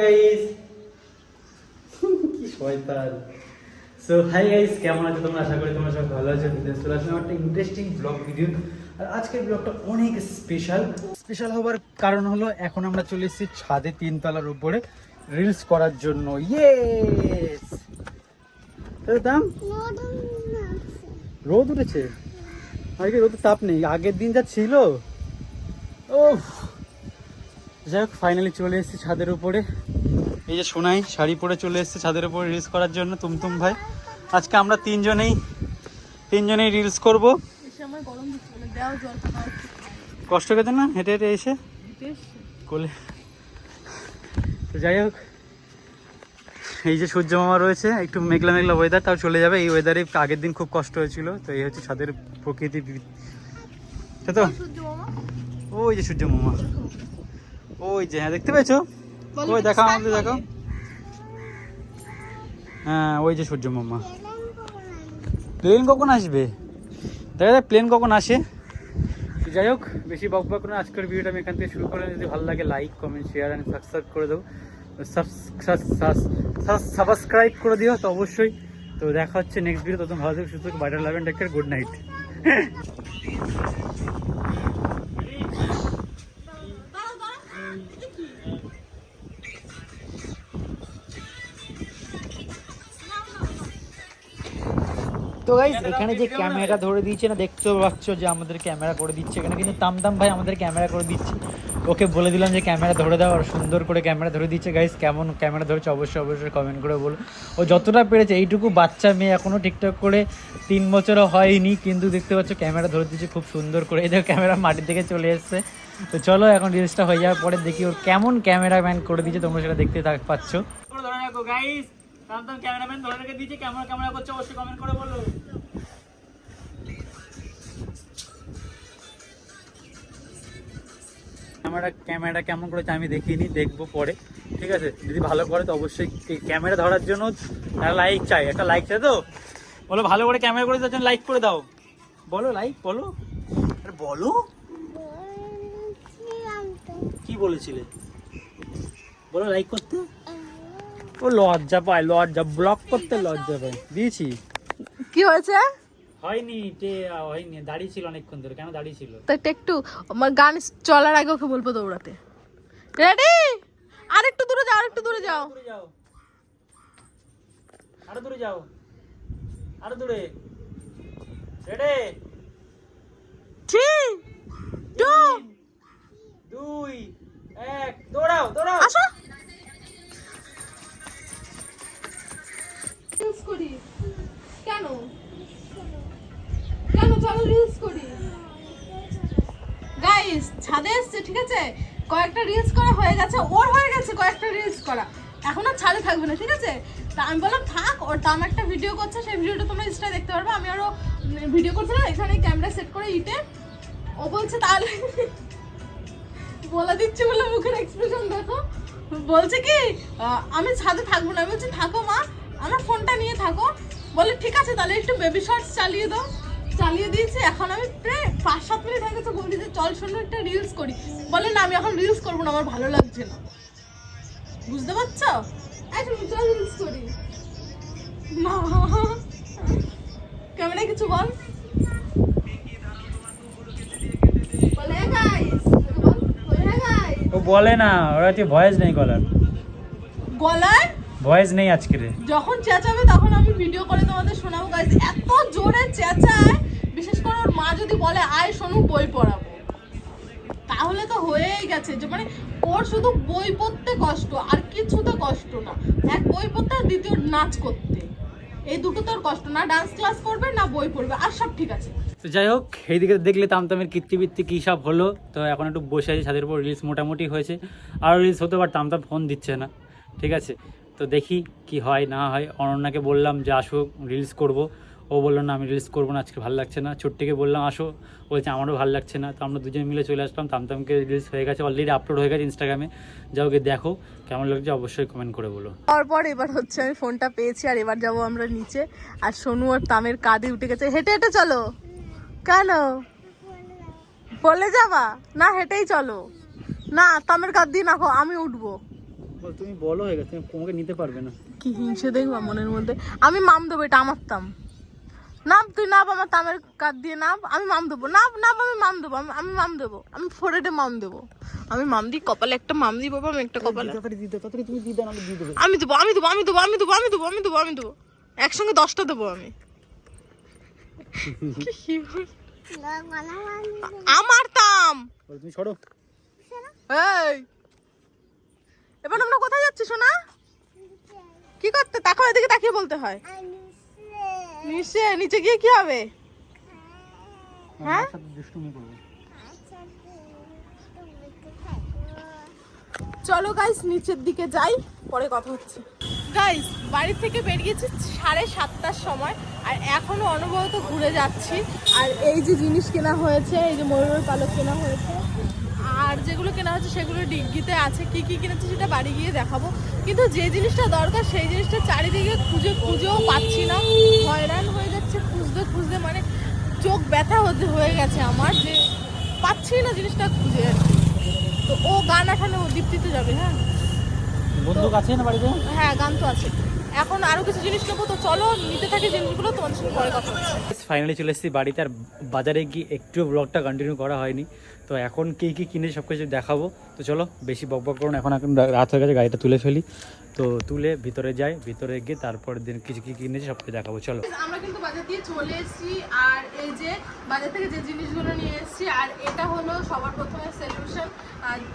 Guys কি শয়তান। So hi guys কেমন আছো তোমরা? আশা করি তোমরা সব ভালো আছো। বিদেশ চলে আসলাম একটা ইন্টারেস্টিং ব্লগ ভিডিও আর আজকের ব্লগটা অনেক স্পেশাল স্পেশাল হওয়ার কারণ হলো এখন আমরা চলে এসেছি ছাদে তিনতলার উপরে রিলস করার জন্য। ইয়েস দাম? রোদ উঠেছে। আজকে রোদ তাপ নেই? আগের দিন যা ছিল। ও যাই হোক ফাইনালি চলে এসেছি ছাদের উপরে। এই যে সোনাই শাড়ি পরে চলে এসেছে ছাদের উপরে রিলস করার জন্য তুমতুম ভাই। আজকে আমরা তিনজনেই তিনজনেই রিলস করব। কষ্ট পেতে না হেঁটে হেঁটে এসে? কোলে। তো যাই হোক এই যে সূর্য মামা রয়েছে একটু মেঘলা মেঘলা ওয়েদার তাও চলে যাবে। এই ওয়েদারে আগের দিন খুব কষ্ট হয়েছিল তো এই হচ্ছে ছাদের প্রকৃতি তো? ওই যে সূর্য মামা। ওই যে হ্যাঁ দেখতে পেয়েছ? ওই stand আমাদের করে। হ্যাঁ ওই যে সূর্য মামা প্লেন কখন আসবে? দেখা যায় প্লেন কখন আসে। যাই হোক বেশি বক বক না আজকের ভিডিওটা আমি এখান থেকে শুরু করে যদি ভালো লাগে like comment share and subscribe করে দেবো সাবস্ক্রাইব করে দিও তো অবশ্যই। তো দেখা হচ্ছে নেক্সট ভিডিও তখন ভালো থেকে সুস্থ bye tata love and take good night তো গাইস এখানে যে ক্যামেরা ধরে দিয়েছে না দেখতে পাচ্ছ যে আমাদের ক্যামেরা করে দিচ্ছে এখানে। কিন্তু তামতাম ভাই আমাদের ক্যামেরা করে দিচ্ছে। ওকে বলে দিলাম যে ক্যামেরা ধরে দাও আর সুন্দর করে ক্যামেরা ধরে দিচ্ছে। গাইস কেমন ক্যামেরা ধরেছে অবশ্যই অবশ্যই কমেন্ট করে বলো। ও যতটা পেরেছে, এইটুকু বাচ্চা মেয়ে এখনও ঠিকঠাক করে তিন বছরও হয়নি, কিন্তু দেখতে পাচ্ছ ক্যামেরা ধরে দিচ্ছে খুব সুন্দর করে। এই দেখো ক্যামেরা মাটির দিকে চলে এসছে। তো চলো এখন রিলসটা হয়ে যাওয়ার পরে দেখি ওর কেমন ক্যামেরাম্যান করে দিচ্ছে তোমরা সেটা দেখতে পাচ্ছ। ধরে তামতাম ক্যামেরাম্যান ধরে রেখে দিয়েছে কেমন ক্যামেরা করছে অবশ্যই কমেন্ট করে বলো ক্যামেরা ক্যামেরা কেমন করেছে আমি দেখিনি দেখব পরে। ঠিক আছে? যদি ভালো করে তো অবশ্যই ক্যামেরা ধরার জন্য একটা লাইক চাই। একটা লাইক চাই তো? বলো ভালো করে ক্যামেরা করে দেওয়ার জন্য লাইক করে দাও। বলো লাইক বলো। আরে বলো? কি বলেছিলে? বলো লাইক করতে? ও লজ্জা পায় লজ্জা ব্লক করতে লজ্জা পায়। দিয়েছি। কি হয়েছে? হয়নি টে হয়নি দাঁড়িয়ে ছিল অনেকক্ষণ ধরে কেন দাঁড়িয়ে ছিল তো একটা একটু আমার গান চলার আগে ওকে বলব দৌড়াতে। রেডি? আর একটু দূরে যাও। আর একটু দূরে যাও। আরও দূরে যাও। আরও দূরে। রেডি? থ্রি থাকবে না, ঠিক আছে? তা আমি বললাম, থাক, ওর তাম একটা ভিডিও করছে, সেই ভিডিওটা তোমরা ইনস্টা দেখতে পারবে। আমি আরও ভিডিও করছিলাম এখানে ক্যামেরা সেট করে ইটে, ও বলছে, তাহলে বলে দিচ্ছি বলে মুখের এক্সপ্রেশন দেখো। বলছে কি আমি ছাদে থাকব না। আমি বলছি, থাকো মা, আমার ফোনটা নিয়ে থাকো। বলে, ঠিক আছে, তাহলে একটু বেবি শর্টস চালিয়ে দাও। চালিয়ে দিয়েছি, এখন আমি প্রায় পাঁচ সাত মিনিট হয়ে গেছে বলি যে চল, শোনো, একটা রিলস করি। বলে, না, আমি এখন রিলস করব না, আমার ভালো লাগছে না। বুঝতে পারছ? না কিছু বল? গাইস গাইস ও না ওরা হচ্ছে ভয়েস নেই গলার। গলায় ভয়েস নেই আজকে রে। যখন চেঁচাবে তখন আমি ভিডিও করে তোমাদের শোনাবো গাইজ এত জোরে চেঁচায় বিশেষ করে ওর মা যদি বলে আয় শোনু বই পড়াবো। তাহলে তো হয়েই গেছে যে মানে ওর শুধু বই পড়তে কষ্ট আর কিছুতে কষ্ট না। এক বই পড়তে আর দ্বিতীয় নাচ করতে। এই দুটো তোর কষ্ট না ডান্স ক্লাস করবে, না বই পড়বে, আর সব ঠিক আছে। তো যাই হোক এইদিকে দেখলে তামতামের কীর্তিবৃত্তি কী সব হলো, তো এখন একটু বসে আছি, ছাদের উপর রিলস মোটামুটি হয়েছে। আর রিলস হতে পারে, তামতাম ফোন দিচ্ছে না, ঠিক আছে? তো দেখি কি হয়, না হয়, অনন্যাকে বললাম যে আসুক রিলস করব। ও বলল না আমি রিলস করব না আজকে ভালো লাগছে না। ছোট্টিকে বললাম আসো। বলছে আমারও ভালো লাগছে না। তো আমরা দুজন মিলে চলে আসলাম। তামতামকে রিলস হয়ে গেছে অলরেডি আপলোড হয়ে গেছে ইনস্টাগ্রামে যাও গিয়ে দেখো কেমন লাগছে অবশ্যই কমেন্ট করে বলো। তারপর এবার হচ্ছে আমি ফোনটা পেয়েছি আর এবার যাব আমরা নিচে। আর সোনু আর তামের কাঁধে উঠে গেছে হেঁটে হেঁটে চলো। কেন? বলে যাবা? না হেঁটেই চলো। না তামের কাঁধ দিয়ে নাকো আমি উঠবো। বল তুমি বলো হয়ে গেছে তুমি তোমাকে নিতে পারবে না। কি হিংসে দেখবা মনের মধ্যে? আমি মাম দেবো এটা আমার তাম। নাম তুই নাপ আমার তামের কাঠ দিয়ে নাম আমি মাম দেবো। নাপ নাম আমি মাম দেবো আমি আমি মাম দেবো। আমি ফোরেটে মাম দেবো। আমি মাম দিই কপালে একটা মাম দিই বাবা আমি একটা কপালে। তুমি দিয়ে দেবে। আমি দেবো আমি দেবো আমি দেবো আমি দেবো আমি দেবো আমি দেবো আমি দেবো। একসঙ্গে দশটা দেবো আমি। আমার তাম! তুমি সরো। এই! এবার আমরা কোথায় যাচ্ছি সোনা? কি করতে? তাকাও এদিকে তাকিয়ে বলতে হয়। নিচে নিচে গিয়ে কি হবে? হ্যাঁ? চলো গাইস নিচের দিকে যাই, পরে কথা হচ্ছে। গাইস বাড়ি থেকে বেরিয়েছি সাড়ে সাতটার সময়, আর এখনও অনবরত ঘুরে যাচ্ছি। আর এই যে জিনিস কেনা হয়েছে, এই যে ময়ূরের পালক কেনা হয়েছে। আর যেগুলো কেনা হচ্ছে সেগুলো ডিগ্গিতে আছে। কি কি কিনেছি সেটা বাড়ি গিয়ে দেখাবো। কিন্তু যে জিনিসটা দরকার সেই জিনিসটা চারিদিকে খুঁজে খুঁজেও পাচ্ছি না। হয়রান হয়ে যাচ্ছে খুঁজতে খুঁজতে মানে চোখ ব্যথা হতে হয়ে গেছে আমার যে পাচ্ছি না জিনিসটা খুঁজে তো ও গান আঠানো দীপ্তিতে যাবে হ্যাঁ? বন্দুক আছে না বাড়িতে? হ্যাঁ গান তো আছে। এখন আরও কিছু জিনিস নেব তো চলো নিতে থাকি জিনিসগুলো তোমাদের সঙ্গে পরে কথা ফাইনালি চলে এসেছি বাড়িতে। আর বাজারে গিয়ে একটু ব্লগটা কন্টিনিউ করা হয়নি। তো এখন কী কী কিনে সব কিছু দেখাবো? তো চলো, বেশি বক বক করুন এখন এখন রাত হয়ে গেছে, গাড়িটা তুলে ফেলি। তো তুলে ভিতরে যাই, ভিতরে গিয়ে তারপর দিন কিছু কী কিনেছি সব কিছু দেখাবো। চলো। আমরা কিন্তু বাজার দিয়ে চলে এসেছি, আর এই যে বাজার থেকে যে জিনিসগুলো নিয়ে এসেছি, আর এটা হলো সবার প্রথমে সলিউশন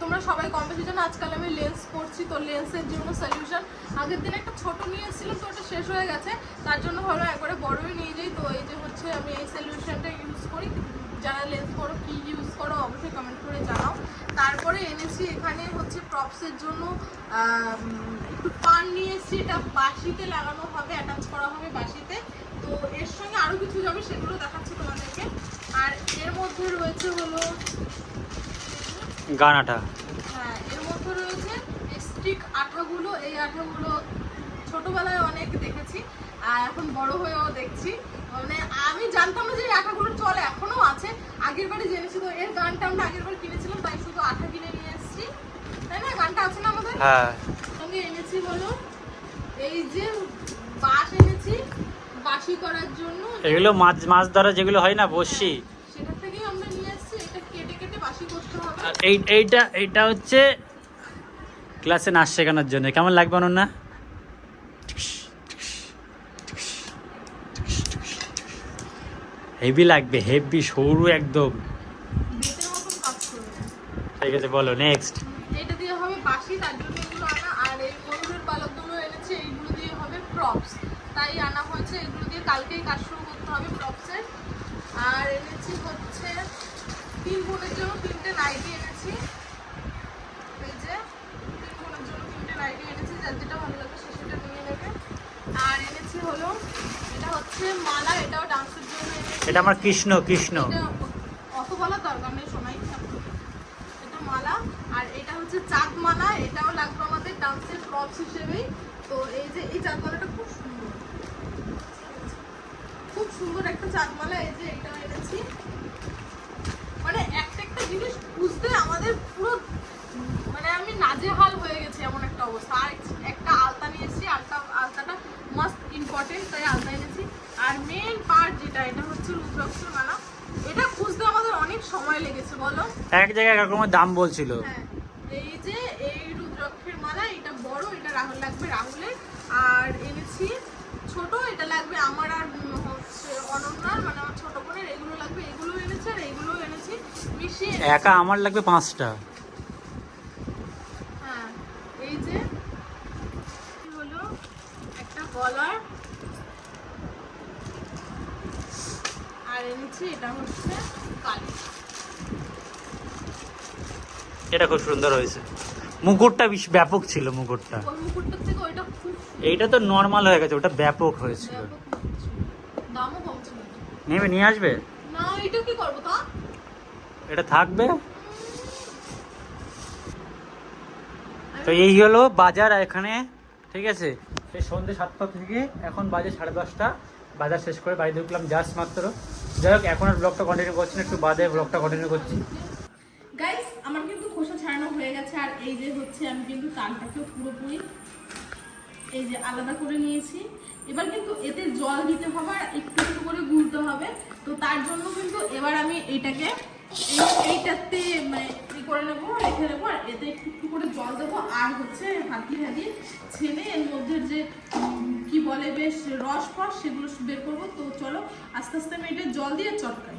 তোমরা সবাই কম বেশি আজকাল আমি লেন্স পড়ছি তো লেন্সের জন্য সলিউশন আগের দিন একটা ছোট নিয়ে এসেছিলাম তো ওটা শেষ হয়ে গেছে। তার জন্য ভালো, একবারে বড়ই নিয়ে যাই। তো এই যে হচ্ছে আমি এই সলিউশনটা ইউজ করি। যারা লেন্স করো কি ইউজ করো অবশ্যই কমেন্ট করে জানাও। তারপরে এনেছি এখানে হচ্ছে প্রপসের জন্য একটু পান নিয়ে এসেছি এটা বাসিতে লাগানো হবে অ্যাটাচ করা হবে বাসিতে তো এর সঙ্গে আরও কিছু যাবে সেগুলো দেখাচ্ছি তোমাদেরকে। আর এর মধ্যে রয়েছে হলো গানাটা। হ্যাঁ এর মধ্যে রয়েছে স্টিক আঠাগুলো। এই আঠাগুলো ছোটবেলায় অনেক দেখেছি আর এখন বড় হয়েও দেখছি। মানে আমি জানতাম না যে এই আঠাগুলো চলে এখনও আছে আগের বারে জেনেছি তো এর গানটা আমরা আগের বার কিনেছিলাম তাই শুধু আঠা কিনে নিয়ে এসেছি। তাই না? গানটা আছে না আমাদের? হ্যাঁ। সঙ্গে এনেছি হলো এই যে বাঁশ এনেছি বাঁশি করার জন্য। এগুলো মাছ মাছ ধরা যেগুলো হয় না বসি সেটা থেকেই আমরা নিয়ে এসেছি এটা কেটে কেটে বাঁশি করতে হবে। আর এই এইটা এইটা হচ্ছে ক্লাসে নাচ শেখানোর জন্য। কেমন লাগবে না হেভি লাগবে হেভি সরু একদম। ঠিক আছে, বলো নেক্সট এটা দিয়ে হবে তার জন্য আনা। আর এই এইগুলো দিয়ে হবে তাই আনা হয়েছে দিয়ে কালকেই করতে হবে আর এনেছি হচ্ছে তিন জন্য তিনটে এনেছি। এই যে, তিন জন্য তিনটে এনেছি, যার ভালো নিয়ে নেবে। আর এনেছি হলো, এটা হচ্ছে মালা, এটাও এনেছি এটা আমার কৃষ্ণ কৃষ্ণ। এটা অত বলার দরকার নেই এটা মালা, আর এটা হচ্ছে এটাও লাগবে আমাদের ডান্সের হিসেবেই। তো এই যে এই খুব সুন্দর। খুব সুন্দর একটা এই যে এটাও এনেছি। মানে একটা একটা জিনিস বুঝতে আমাদের পুরো মানে আমি হয়ে গেছি এমন একটা অবস্থা আর একটা আলতা নিয়েছি আলতা আলতাটা মাস্ট ইম্পর্টেন্ট তাই আলতা এনেছি আর মেন পার্ট যেটা এটা হচ্ছে রুদ্রাক্ষর মালা এটা খুঁজতে আমাদের অনেক সময় লেগেছে বলো এক জায়গায় এক রকমের দাম বলছিল। হ্যাঁ এই যে এই রুদ্রাক্ষের মালা এটা বড় এটা রাহুল লাগবে রাহুলের। আর এনেছি ছোট এটা লাগবে আমার আর অনন্যার মানে আমার ছোট বোনের এগুলো লাগবে এগুলো এনেছি আর এগুলো এনেছি মিশিয়ে একা আমার লাগবে পাঁচটা। হ্যাঁ এই যে কি হলো? একটা গলার। আর এনেছি এটা হচ্ছে কালি। এটা খুব সুন্দর হয়েছে। মুকুটটা বেশ ব্যাপক ছিল মুকুটটা। এইটা তো নর্মাল হয়ে গেছে ওটা ব্যাপক হয়েছিল। নেবে নিয়ে আসবে? এটা থাকবে? তো এই হলো বাজার এখানে ঠিক আছে? সেই সন্ধ্যে সাতটা থেকে এখন বাজে সাড়ে দশটা। বাজার শেষ করে বাড়ি ঢুকলাম জাস্ট মাত্র। যাই হোক এখন আর ব্লগটা কন্টিনিউ করছি না একটু বাদে ব্লগটা কন্টিনিউ করছি। গাইস আমার কিন্তু হয়ে গেছে, আর এই যে হচ্ছে আমি কিন্তু তালটাকে পুরোপুরি এই যে আলাদা করে নিয়েছি। এবার কিন্তু এতে জল দিতে হবে আর একটু একটু করে গুলতে হবে। তো তার জন্য কিন্তু এবার আমি এইটাকে এই- এইটাতে মানে করে নেব, রেখে নেব আর এতে একটু একটু করে জল দেবো। আর হচ্ছে হাতি হাতি ছেনে এর মধ্যে যে, কি বলে বেশ রস ফস সেগুলো বের করব। তো চলো আস্তে আস্তে আমি এটা জল দিয়ে চটকাই।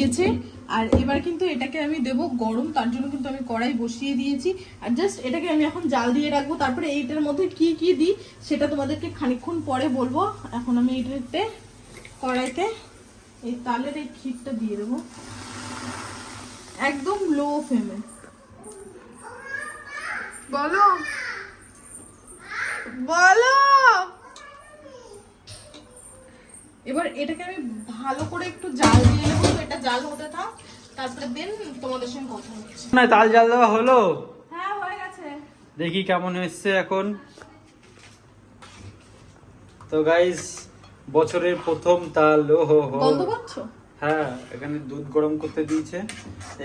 বেরিয়েছে আর এবার কিন্তু এটাকে আমি দেব গরম, তার জন্য কিন্তু আমি কড়াই বসিয়ে দিয়েছি। আর জাস্ট এটাকে আমি এখন জাল দিয়ে রাখব। তারপরে এইটার মধ্যে কি কি দিই সেটা তোমাদেরকে খানিকক্ষণ পরে বলব। এখন আমি এইটাতে কড়াইতে এই তালের এই ক্ষীরটা দিয়ে দেবো। একদম লো ফ্লেমে বলো! বলো! এবার এটাকে আমি ভালো করে একটু জাল দিয়ে নেব তো এটা জাল হতে থাক তারপরে দেন তোমাদের সঙ্গে কথা হচ্ছে। না তাল জাল দেওয়া হলো? হ্যাঁ হয়ে গেছে। দেখি কেমন এসছে এখন। তো গাইস বছরের প্রথম তাল ও হো। হো গন্ধ পাচ্ছ? হ্যাঁ এখানে দুধ গরম করতে দিয়েছে।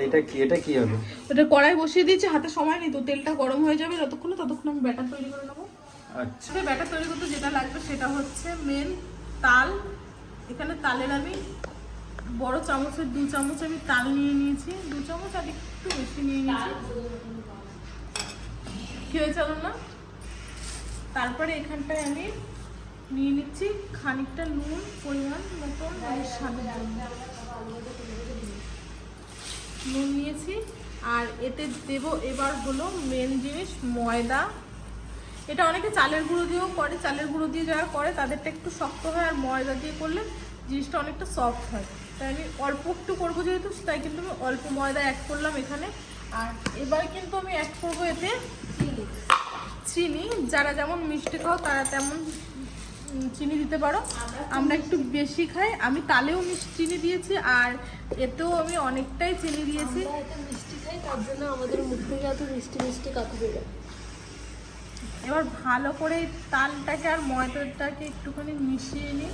এটা কি এটা কি হবে? এটা কড়াই বসিয়ে দিয়েছি হাতে সময় নেই তো তেলটা গরম হয়ে যাবে যতক্ষণে ততক্ষণ আমি ব্যাটার তৈরি করে নেব। আচ্ছা। ব্যাটার তৈরি করতে যেটা লাগবে সেটা হচ্ছে মেন তাল এখানে তালের আমি বড় চামচের, দু চামচ আমি তাল নিয়ে নিয়েছি। দু চামচ আর একটু বেশি নিয়ে নিয়েছি। কি হয়েছে না তারপরে এখানটায় আমি নিয়ে নিচ্ছি খানিকটা নুন পরিমাণ মতন নুন নিয়েছি। আর এতে দেব এবার হলো মেন জিনিস ময়দা। এটা অনেকে চালের গুঁড়ো দিয়েও করে, চালের গুঁড়ো দিয়ে যারা করে তাদেরটা একটু শক্ত হয় আর ময়দা দিয়ে করলে জিনিসটা অনেকটা সফট হয়। তাই আমি অল্প একটু করব যেহেতু, তাই কিন্তু আমি অল্প ময়দা অ্যাড করলাম এখানে। আর এবার কিন্তু আমি অ্যাড করব এতে চিনি। চিনি, যারা যেমন মিষ্টি খাও তারা তেমন চিনি দিতে পারো। আমরা একটু বেশি খাই। আমি তালেও মিষ্টি চিনি দিয়েছি আর এতেও আমি অনেকটাই চিনি দিয়েছি। মিষ্টি খাই, তার জন্য আমাদের মুখ এত মিষ্টি মিষ্টি কথা বেরোয়। এবার ভালো করে তালটাকে আর ময়দাটাকে একটুখানি মিশিয়ে নিই।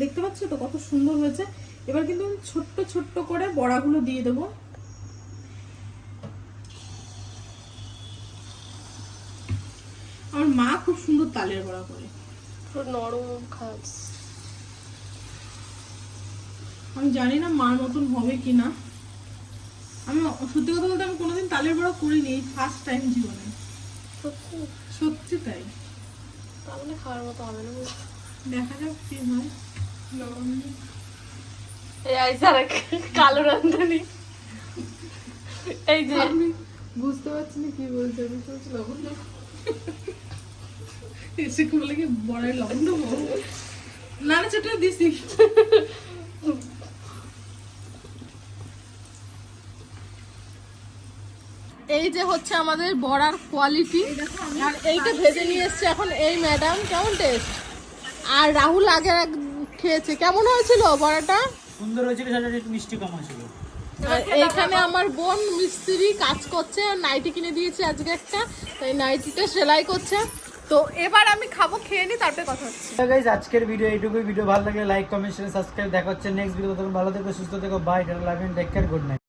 দেখতে পাচ্ছ তো কত সুন্দর হয়েছে? এবার কিন্তু আমি ছোট্ট ছোট্ট করে বড়াগুলো দিয়ে দেবো। আমার মা খুব সুন্দর তালের বড়া করে। নরম খাস। আমি জানি না মার মতন হবে কি না আমি সত্যি কথা বলতে আমি কোনোদিন তালের বড়া করিনি ফার্স্ট টাইম জীবনে। সত্যি? সত্যি তাই। তাহলে খাওয়ার মতো হবে না দেখা যাক কি হয়। এই কালো রান্ধনি। এই যে। বুঝতে পারছি না কি বলছে আমি বলছি লবণ দেবো। এসে বলে কি বড়াই লবণ দেবো? নানা চটে দিছি। এই যে হচ্ছে আমাদের বড়ার কোয়ালিটি আর এইটা ভেজে নিয়ে এসছে এখন এই ম্যাডাম কেমন টেস্ট আর রাহুল আগে এক খেয়েছে। কেমন হয়েছিল বড়াটা? সুন্দর হয়েছিল সেটা একটু মিষ্টি কম হয়েছিল। এখানে আমার বোন মিস্ত্রি কাজ করছে নাইটি কিনে দিয়েছে আজকে একটা। তাই নাইটিটা সেলাই করছে। তো এবার আমি খাব খেয়ে নি তারপরে কথা হচ্ছে। গাইজ আজকের ভিডিও এইটুকুই। ভিডিও ভালো লাগলে লাইক কমেন্ট শেয়ার সাবস্ক্রাইব দেখা হচ্ছে নেক্সট ভিডিও তখন ভালো থেকো সুস্থ থেকো। Bye tata love take care good night